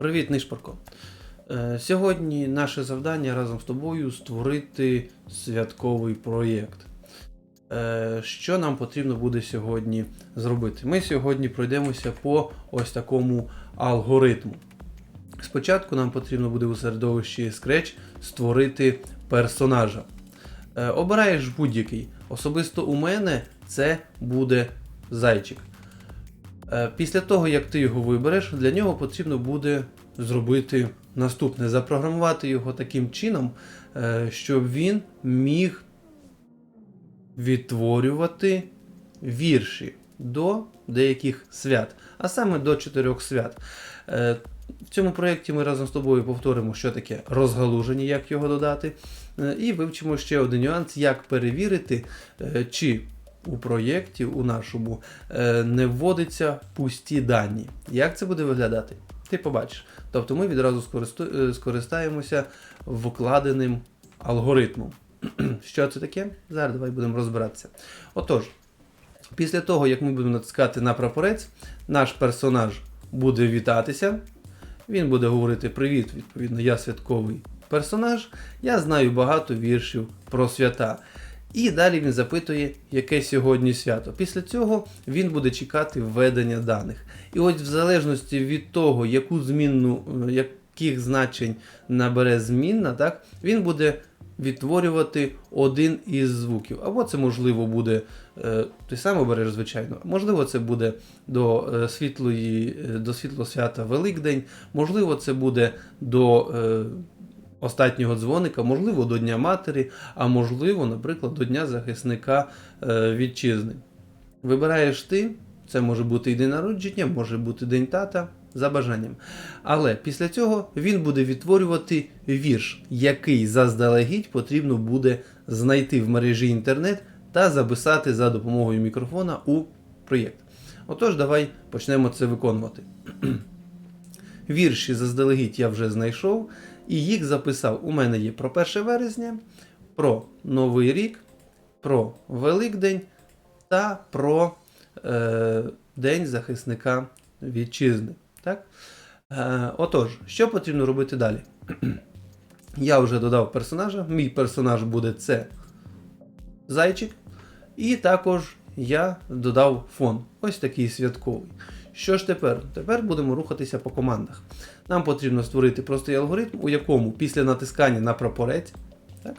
Привіт, Нишпарко. Е, Сьогодні наше завдання разом з тобою створити святковий проєкт. Е, Що нам потрібно буде сьогодні зробити? Ми сьогодні пройдемося по ось такому алгоритму. Спочатку нам потрібно буде у середовищі Scratch створити персонажа. Е, Обираєш будь-який. Особисто у мене це буде зайчик. Е, Після того, як ти його вибереш, для нього потрібно буде зробити наступне: запрограмувати його таким чином, е, щоб він міг відтворювати вірші до деяких свят, а саме до чотирьох свят. Е, В цьому проєкті ми разом з тобою повторимо, що таке розгалуження, як його додати, і вивчимо ще один нюанс, як перевірити, чи у проєкті у нашому е, не вводиться пусті дані. Як це буде виглядати? Ти побачиш. Тобто ми відразу е, скористаємося вкладеним алгоритмом. Що це таке? Зараз давай будемо розбиратися. Отож, після того, як ми будемо натискати на прапорець, наш персонаж буде вітатися. Він буде говорити Привіт, відповідно, я святковий персонаж. Я знаю багато віршів про свята. І далі він запитує, яке сьогодні свято. Після цього він буде чекати введення даних. І ось в залежності від того, яку змінну, яких значень набере змінна, так, він буде відтворювати один із звуків. Або це можливо буде, е, ти сам обереш, звичайно, можливо, це буде до е, світлої, е, до світлого свята Великдень, можливо, це буде до. Останнього дзвоника, можливо, до Дня Матері, а можливо, наприклад, до Дня захисника е, вітчизни. Вибираєш ти, це може бути і день народження, може бути день тата за бажанням. Але після цього він буде відтворювати вірш, який заздалегідь потрібно буде знайти в мережі інтернет та записати за допомогою мікрофона у проєкт. Отож, давай почнемо це виконувати. Вірші заздалегідь я вже знайшов і їх записав. У мене є про 1 вересня, про Новий рік, про Великдень та про е, День захисника вітчизни. Так? Е, отож, що потрібно робити далі? Я вже додав персонажа. Мій персонаж буде це зайчик. І також я додав фон. Ось такий святковий. Що ж тепер? Тепер будемо рухатися по командах. Нам потрібно створити простий алгоритм, у якому після натискання на прапорець. Так?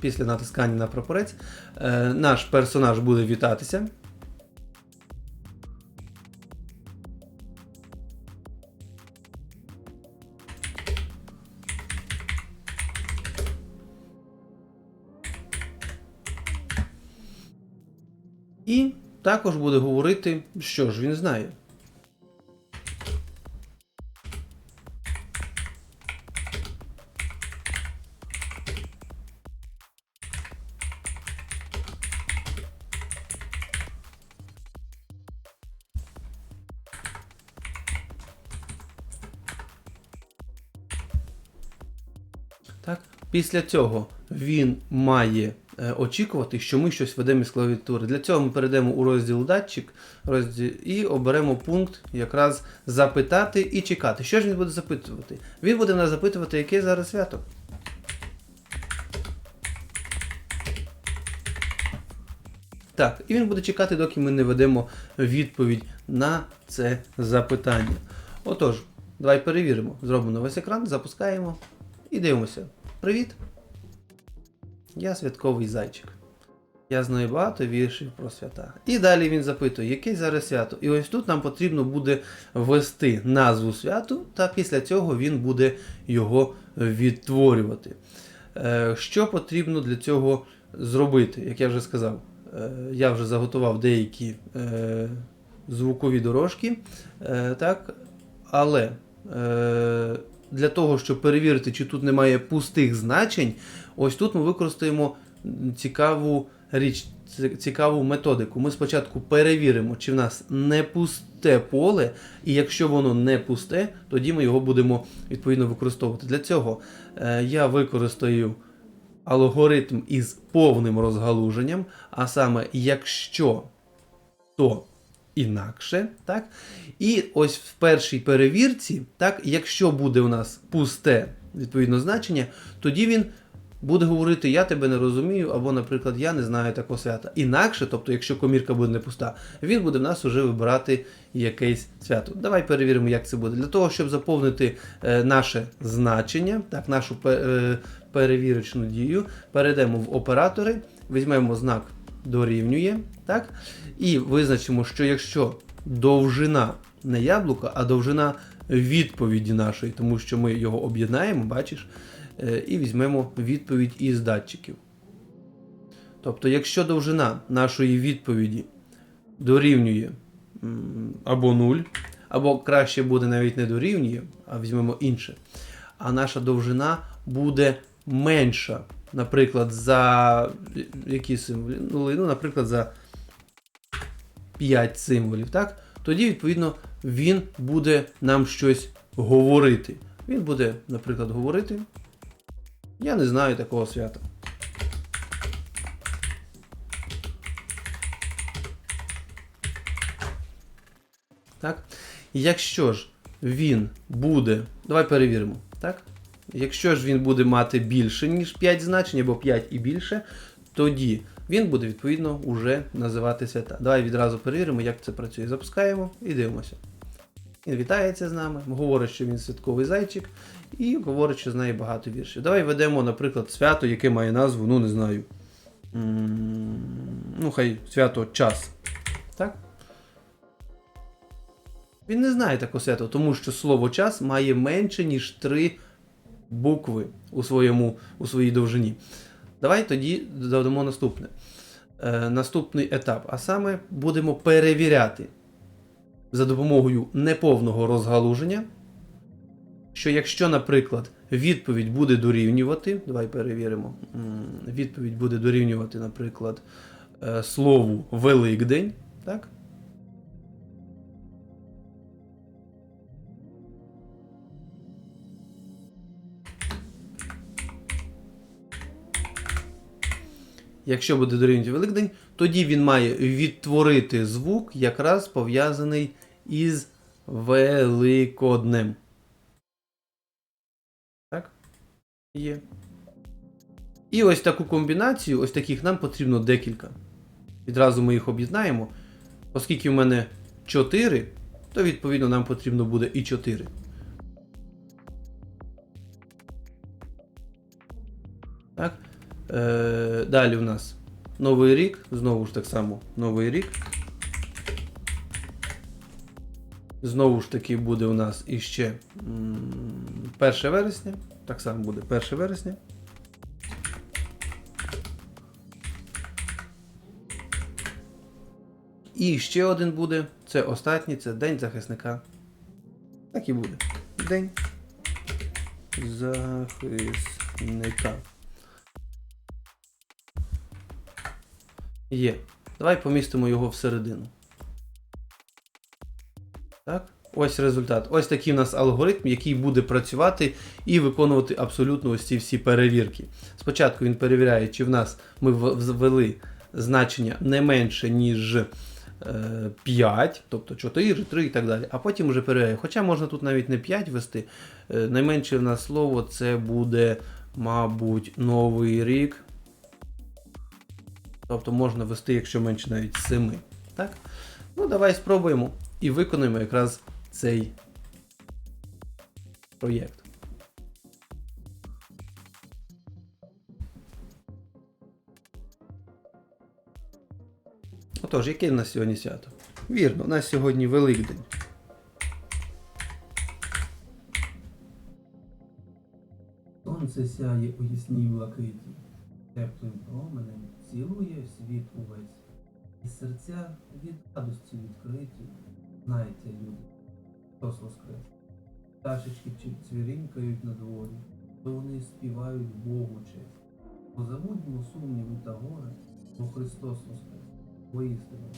Після натискання на прапорець е, наш персонаж буде вітатися. І також буде говорити, що ж він знає. Після цього він має очікувати, що ми щось ведемо із клавіатури. Для цього ми перейдемо у розділ датчик розділ, і оберемо пункт якраз запитати і чекати. Що ж він буде запитувати? Він буде нас запитувати, яке зараз свято. Так, і він буде чекати, доки ми не ведемо відповідь на це запитання. Отож, давай перевіримо. Зробимо весь екран, запускаємо і дивимося. Привіт! Я святковий зайчик. Я знаю багато віршів про свята. І далі він запитує, яке зараз свято. І ось тут нам потрібно буде ввести назву святу, та після цього він буде його відтворювати. Е, Що потрібно для цього зробити? Як я вже сказав, е, я вже заготував деякі е, звукові дорожки, так, але для того, щоб перевірити, чи тут немає пустих значень, ось тут ми використаємо цікаву річ, цікаву методику. Ми спочатку перевіримо, чи в нас не пусте поле, і якщо воно не пусте, тоді ми його будемо відповідно використовувати. Для цього е, я використаю алгоритм із повним розгалуженням, а саме, якщо то інакше. Так? І ось в першій перевірці, так, якщо буде у нас пусте відповідно значення, тоді він буде говорити Я тебе не розумію, або, наприклад, я не знаю такого свята. Інакше, тобто, якщо комірка буде не пуста, він буде в нас вже вибирати якесь свято. Давай перевіримо, як це буде. Для того, щоб заповнити е, наше значення, так, нашу е, перевірочну дію, перейдемо в оператори, візьмемо знак дорівнює, так, і визначимо, що якщо довжина не яблука, а довжина відповіді нашої, тому що ми його об'єднаємо, бачиш, е, і візьмемо відповідь із датчиків. Тобто, якщо довжина нашої відповіді дорівнює або 0, або краще буде навіть не дорівнює, а візьмемо інше, а наша довжина буде менша, наприклад, за які символи? Ну, наприклад, за 5 символів, так? Тоді, відповідно, він буде нам щось говорити. Він буде, наприклад, говорити. Я не знаю такого свята. Так? Якщо ж він буде. Давай перевіримо. Так? Якщо ж він буде мати більше, ніж 5 значень, або 5 і більше, тоді він буде відповідно уже називати свята. Давай відразу перевіримо, як це працює. Запускаємо і дивимося. Він вітається з нами, говорить, що він святковий зайчик, і говорить, що знає багато віршів. Давай ведемо, наприклад, свято, яке має назву, ну не знаю. Ну, хай свято час. Так? Він не знає такого свято, тому що слово час має менше, ніж три букви у, своєму, у своїй довжині. Давай тоді додамо наступне. Е, наступний етап. А саме будемо перевіряти за допомогою неповного розгалуження, що якщо, наприклад, відповідь буде дорівнювати, давай перевіримо, відповідь буде дорівнювати, наприклад, е, слову Великдень, так? Якщо буде дорівнювати Великдень, тоді він має відтворити звук, якраз пов'язаний із Великоднем. Так? Є. І ось таку комбінацію, ось таких нам потрібно декілька. Відразу ми їх об'єднаємо. Оскільки в мене 4, то відповідно нам потрібно буде і 4. Е, далі у нас Новий рік. Знову ж так само Новий рік. Знову ж таки буде у нас іще 1 вересня. Так само буде 1 вересня. І ще один буде. Це останній, це День захисника. Так і буде. День захисника. Є. Давай помістимо його всередину. Так. Ось результат. Ось такий у нас алгоритм, який буде працювати і виконувати абсолютно ось ці всі перевірки. Спочатку він перевіряє, чи в нас ми ввели значення не менше, ніж е, 5, тобто 4, 3 і так далі. А потім вже перевіряє. Хоча можна тут навіть не 5 ввести. Е, найменше в нас слово це буде, мабуть, новий рік. Тобто можна ввести, якщо менше навіть 7. Так? Ну, давай спробуємо і виконуємо якраз цей проєкт. Отож, яке в нас сьогодні свято? Вірно, у нас сьогодні Великдень. Сонце сяє у ясній блакиті, теплим променем цілує світ увесь. І серця від радості відкриті, знаєте, люди, Христос воскрес. Пташечки цвірінькають на дворі, то вони співають Богу честь. Позабудьмо сумніви та горе, бо Христос воскрес. Воістину.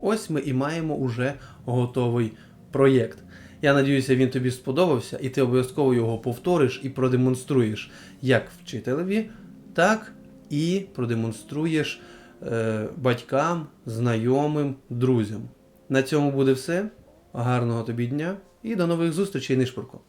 Ось ми і маємо уже готовий проєкт. Я надіюся, він тобі сподобався, і ти обов'язково його повториш і продемонструєш як вчителеві, так і продемонструєш е, батькам, знайомим, друзям. На цьому буде все. Гарного тобі дня і до нових зустрічей, Нишпурко.